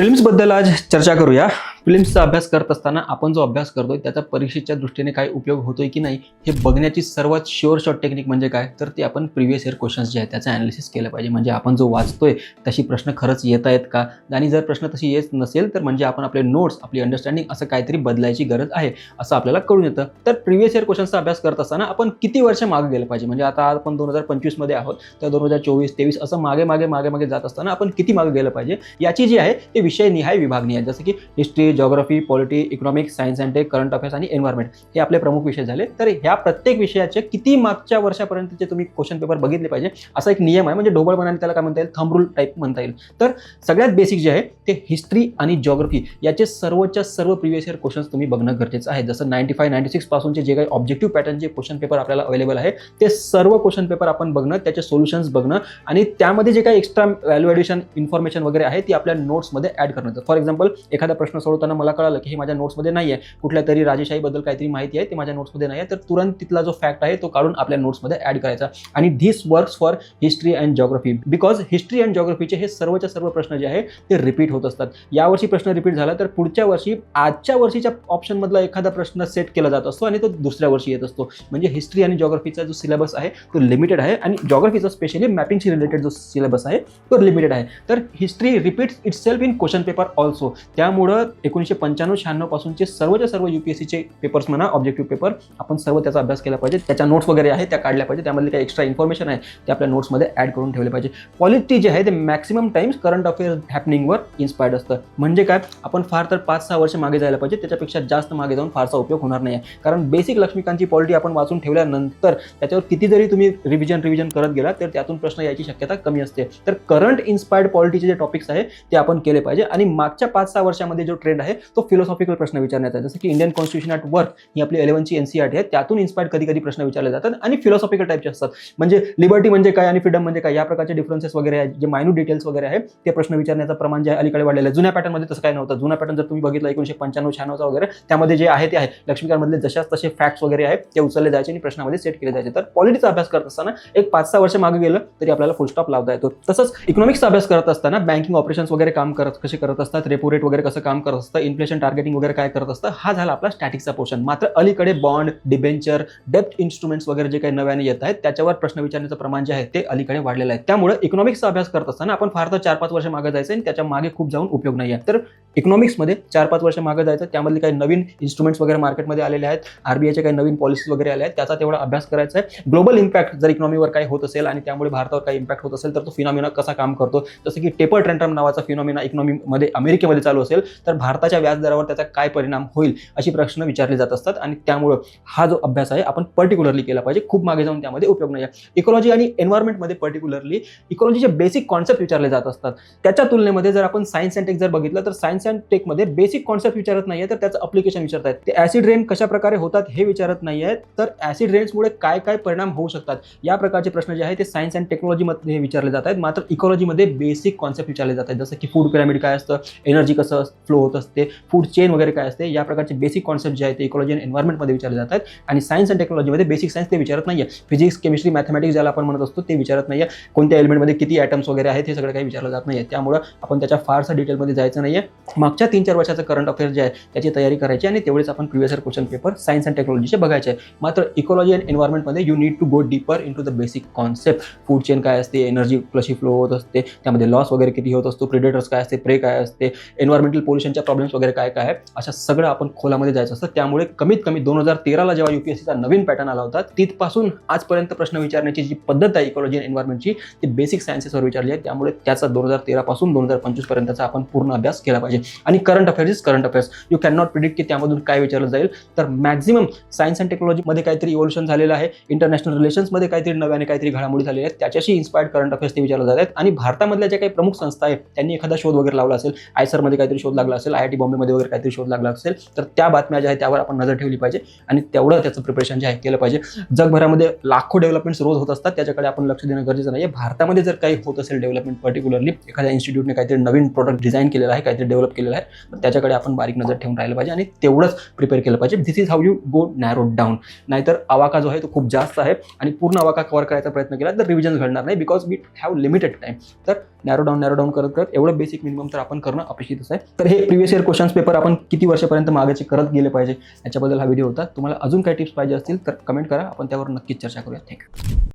फिल्म्सबद्दल आज चर्चा करूया. प्रिलिम्सचा अभ्यास करत असताना आपण जो अभ्यास करतोय त्याचा परीक्षेच्या दृष्टीने काय उपयोग होतोय की नाही हे बघण्याची सर्वात शुअर शॉर्ट टेक्निक म्हणजे काय? तर ते आपण प्रिव्हियस इयर क्वेश्चन्स जे आहेत त्याचं अनालिसिस केलं पाहिजे. म्हणजे आपण जो वाचतोय तशी प्रश्न खरंच येत आहेत का? आणि जर प्रश्न तशी येत नसेल तर म्हणजे आपण आपले नोट्स आपली अंडरस्टँडिंग असं काहीतरी बदलायची गरज आहे असं आपल्याला कळून येतं. तर प्रिव्हियस इयर क्वेश्चन्सचा अभ्यास करत असताना आपण किती वर्ष मागे गेलं पाहिजे? म्हणजे आता आपण दोन हजार पंचवीसमध्ये आहोत तर दोन हजार चोवीस तेवीस असं मागे मागे मागे मागे जात असताना आपण किती मागे गेलं पाहिजे? याची जी आहे ते विषयनिहाय विभागणी आहे. जसं की history geography polity economics science and tech current affairs आणि एन्व्हायरमेंट हे आपले प्रमुख विषय झाले. तर ह्या प्रत्येक विषयाचे किती मागच्या वर्षापर्यंतचे तुम्ही क्वेश्चन पेपर बघितले पाहिजे? असा एक नियम आहे. म्हणजे ढोबळपणाने त्याला काय म्हणता येईल? थंब रूल टाईप म्हणता येईल. तर सगळ्यात बेसिक जे आहे ते हिस्ट्री आणि जॉग्रफी याचे सर्वच्या सर्व प्रिव्हियस इयर क्वेश्चन्स तुम्ही बघणं गरजेचं आहे. जसं नाईन्टी फाय नाईन्टी सिक्स पासूनचे जे काही ऑब्जेक्टिव्ह पॅटर्नचे क्वेश्चन पेपर आपल्याला अवेलेबल आहे ते सर्व क्वेश्चन पेपर आपण बघणं त्याचे सोल्युशन्स बघणं आणि त्यामध्ये जे काही एक्स्ट्रा व्हॅल्यू ॲडिशन इन्फॉर्मेशन वगैरे आहे ती आपल्या नोट्समध्ये ॲड करणं. फॉर एक्झाम्पल एखादा प्रश्न होताना मला कळालं की हे माझ्या नोट्समध्ये नाही आहे कुठल्या तरी राजेशाहीबद्दल काहीतरी माहिती आहे ते माझ्या नोट्समध्ये नाही आहे तर तुरंत तिथला जो फॅक्ट आहे तो काढून आपल्या नोट्समध्ये ॲड करायचा. आणि this works for history and geography because history and जॉग्रफीचे हे सर्वच्या सर्व प्रश्न जे आहे ते रिपीट होत असतात. यावर्षी प्रश्न रिपीट झाला तर पुढच्या वर्षी आजच्या वर्षीच्या ऑप्शनमधला एखादा प्रश्न सेट केला जात असतो आणि तो दुसऱ्या वर्षी येत असतो. म्हणजे हिस्ट्री आणि जॉग्रफीचा जो सिलेबस आहे तो लिमिटेड आहे. आणि जॉग्रफीचा स्पेशली मॅपिंगशी रिलेटेड जो सिलेबस आहे तो लिमिटेड आहे. तर history repeats itself in question paper also त्यामुळं एकोणीसशे पंच्याण्णव शहाण्णव पासूनचे सर्वच्या सर्व यू पी एस सीचे पेपर्स म्हणा ऑब्जेक्टिव्ह पेपर आपण सर्व त्याचा अभ्यास केला पाहिजे. त्याच्या नोट्स वगैरे आहे त्या काढल्या पाहिजे त्यामध्ये काही एक्स्ट्रा इन्फॉर्मेशन आहे ते आपल्या नोट्समध्ये ॲड करून ठेवले पाहिजे. पॉलिटी जे आहे ते मॅक्सिमम टाइम्स करंट अफेअर्स हॅपनिंगवर इन्स्पायर्ड असतं. म्हणजे काय? आपण फार तर पाच सहा वर्ष मागे जायला पाहिजे. त्याच्यापेक्षा जास्त मागे जाऊन फारसा उपयोग होणार नाही आहे. कारण बेसिक लक्ष्मीकांतची पॉलिटी आपण वाचून ठेवल्यानंतर त्याच्यावर किती जरी तुम्ही रिव्हिजन रिव्हिजन करत गेला तर त्यातून प्रश्न यायची शक्यता कमी असते. तर करंट इन्स्पायर्ड पॉलिटीचे जे टॉपिक्स आहे ते आपण केले पाहिजे. आणि मागच्या पाच सहा वर्षामध्ये जो ट्रेंड आहे तो फिलॉसॉफिकल प्रश्न विचारण्याचा आहे जसं की इंडियन कॉन्स्टिट्यूशन ॲट वर्क ही आपली इलेव्हनची एनसीआरटी आहे त्यातून इन्स्पायर्ड कधी कधी प्रश्न विचारले जातात आणि फिलॉसॉफिकल टाईपचे असतात. म्हणजे लिबर्टी म्हणजे काय आणि फ्रीडम म्हणजे काय या प्रकारचे डिफरन्सेस वगैरे आहेत जे मायनू डिटेल्स वगैरे आहे ते प्रश्न विचारण्याचं प्रमाण जे अलीकडे वाढलेलं आहे. जुन्या पॅटर्नमध्ये तसं काय नव्हतं. जुन्या पॅटर्न जर तुम्ही बघितलं एकोणीशे पंच्याण्णव शहाण्णवचा वगैरे त्यामध्ये जे आहे ते आहे. लक्ष्मीकांतमधले जशाच तसे फॅक्ट्स वगैरे आहेत ते उचलले जायचे आणि प्रश्नामध्ये सेट केले जायचे. तर पॉलिटीचा अभ्यास करत असताना एक पाच सहा वर्ष मागे गेलं तरी आपल्याला फुल स्टॉप लावता येतो. तसंच इकॉनॉमिक्सचा अभ्यास करत असताना बँकिंग ऑपरेशन्स वगैरे काम करत कसे करत असतात रेपो रेट वगैरे कसं काम करत असतात असतं इन्फ्लेशन टार्गेटिंग वगैरे काय करत असतं हा झाला आपला स्टॅटिकचा पोर्शन मात्र अलीकडे बॉन्ड डिबेंचर डेप्थ इन्स्ट्रुमेंट्स वगैरे जे काही नव्याने येत आहेत त्याच्यावर प्रश्न विचारण्याचं प्रमाण जे आहे ते अलीकडे वाढलेलं आहे. त्यामुळे इकॉनॉमिक्सचा अभ्यास करत असताना आपण फार तर चार पाच वर्ष मागे जायचं आणि त्याच्यामागे खूप जाऊन उपयोग नाही आहे तर इकॉनॉमिक्समध्ये चार पाच वर्ष मागे जायचं त्यामधले काही नवीन इन्स्ट्रुमेंट्स वगैरे मार्केटमध्ये आलेले आहेत आरबीआयचे काही नवीन पॉलिसीज वगैरे आले आहेत त्याचा तेवढा अभ्यास करायचा आहे. ग्लोबल इम्पॅक्ट जर इकॉनॉमीवर काही होत असेल आणि त्यामुळे भारतावर काही इम्पॅक्ट होत असेल तर तो फिनॉमिना कसा काम करतो? जसं की टेपर ट्रेंट्रम नावाचा फिनॉमिना इकॉनॉमीमध्ये अमेरिकेमध्ये चालू असेल तर भारताच्या व्याजदरावर त्याचा काय परिणाम होईल अशी प्रश्न विचारले जात असतात आणि त्यामुळं हा जो अभ्यास आहे आपण पर्टिक्युलरली केला पाहिजे. खूप मागे जाऊन त्यामध्ये उपयोग नाही आहे. इकॉलॉजी आणि एन्व्हायरमेंटमध्ये पर्टिक्युलरली इकॉलॉजीचे बेसिक कॉन्सेप्ट विचारले जात असतात. त्याच्या तुलनेमध्ये जर आपण सायन्स अँड टेक जर बघितलं तर सायन्स अँड टेकमध्ये बेसिक कॉन्सेप्ट विचारत नाही आहे तर त्याचं अप्लिकेशन विचारत आहेत ते ऍसिड रेन कशा प्रकारे होतात हे विचारत नाही आहेत तर ऍसिड रेन्समुळे काय काय परिणाम होऊ शकतात? या प्रकारचे प्रश्न जे आहेत ते सायन्स अँड टेक्नॉलॉजीमध्ये विचारले जात आहेत. मात्र इकॉलॉजीमध्ये बेसिक कॉन्सेप्ट विचारले जात आहेत. जसं की फूड पिरामिड काय असतं एनर्जी कसं फ्लो होत असतं फूड चेन वगैरे काय असते या प्रकारचे बेसिक कॉन्सेप्ट जे आहेत ते इकॉलॉजी आणि एन्व्हायरमेंटमध्ये विचारले जातात. आणि सायन्स अँड टेक्नॉलॉजीमध्ये बेसिक सायन्स ते विचारत नाही आहे फिजिक्स केमिस्ट्री मॅथमॅटिक्स ज्याला आपण म्हणत असतो ते विचारत नाही आहे कोणत्या एलिमेंटमध्ये किती ॲटम्स वगैरे आहेत हे सगळं काही विचारलं जात नाही आहे त्यामुळं आपण त्याच्या फारसा डिटेलमध्ये जायचं नाही आहे मागच्या तीन चार वर्षाचं करंट अफेअर जे आहे त्याची तयारी करायची आणि तेवढेच आपण previous question paper science and टेक्नॉलॉजीचे बघायचे. आहे मात्र ecology and एन्व्हायरमेंटमध्ये you need to go deeper into the basic concept food chain काय असते एनर्जी कशी फ्लो होत असते त्यामध्ये लॉस वगैरे किती होत असतो प्रिडेटर्स काय असते प्रे काय असते एन्व्हायरमेंटल पोल्युशनच्या प्रॉब्लेम्स वगैरे काय काय आहे अशा सगळं आपण खोलामध्ये जायचं असतं. त्यामुळे कमीत कमी दोन हजार तेराला जेव्हा युपीएससीचा नवीन पॅटर्न आला होता तिथपासून आजपर्यंत प्रश्न विचारण्याची जी पद्धत आहे इकॉलॉजी अँड एन्व्हायरमेंटची ती बेसिक सायन्सेसवर विचारली आहे. त्यामुळे त्याचा दोन हजार तेरापासून दोन हजार पंचवीसपर्यंतचा आपण पूर्ण अभ्यास केला पाहिजे. आणि current affairs is current affairs you can not predict की त्यामधून काय विचारलं जाईल. तर मॅक्झिमम सायन्स अँड टेक्नॉलॉजीमध्ये काहीतरी इव्होल्युशन झालेलं आहे. इंटरनॅशनल रिलेशन्समध्ये काहीतरी नव्याने काहीतरी घडामोडी झालेल्या आहेत. त्याच्याशी इन्स्पायर्ड करंट अफेअर्स ते विचारले जात आहेत. आणि भारतामधल्या ज्या काही प्रमुख संस्था आहेत त्यांनी एखादा शोध वगैरे लावला असेल. आयसरमध्ये काहीतरी शोध लागला असेल. आय टी बॉम्बेमध्ये वगैरे काहीतरी शोध लागला असेल तर त्या बातम्या ज्या आहेत त्यावर आपण नजर ठेवली पाहिजे आणि तेवढं त्याचं प्रिपरेशन जे आहे केलं पाहिजे. जगभरामध्ये लाखो डेव्हलपमेंट्स रोज होत असतात त्याच्याकडे आपण लक्ष देणं गरजेचं नाही आहे भारतामध्ये जर काही होत असेल डेव्हलपमेंट पर्टिक्युलरली एखाद्या इन्स्टिट्यूटने काहीतरी नवीन प्रोडक्ट डिझाईन केलेलं आहे काहीतरी डेव्हलप केलेलं आहे त्याच्याकडे आपण बारीक नजर ठेवून राहिलं पाहिजे आणि तेवढंच प्रिपेअर केलं पाहिजे. This is how you go narrow down नाहीतर आवाका जो आहे तो खूप जास्त आहे आणि पूर्ण आवाका कव्हर करायचा प्रयत्न केला तर रिव्हिजन घडणार नाही because we have limited time तर नॅरो डाऊन नॅरो डाऊन करत करत एवढं बेसिक मिनिमम तर आपण करणं अपेक्षितच आहे. तर हे प्रिव्हियस इयर क्वेश्चन्स पेपर आपण किती वर्षापर्यंत मागाचे करत गेले पाहिजे याच्याबद्दल हा व्हिडिओ होता. तुम्हाला अजून काही टिप्स पाहिजे असतील तर कमेंट करा. आपण त्यावर नक्कीच चर्चा करूया. थँक्यू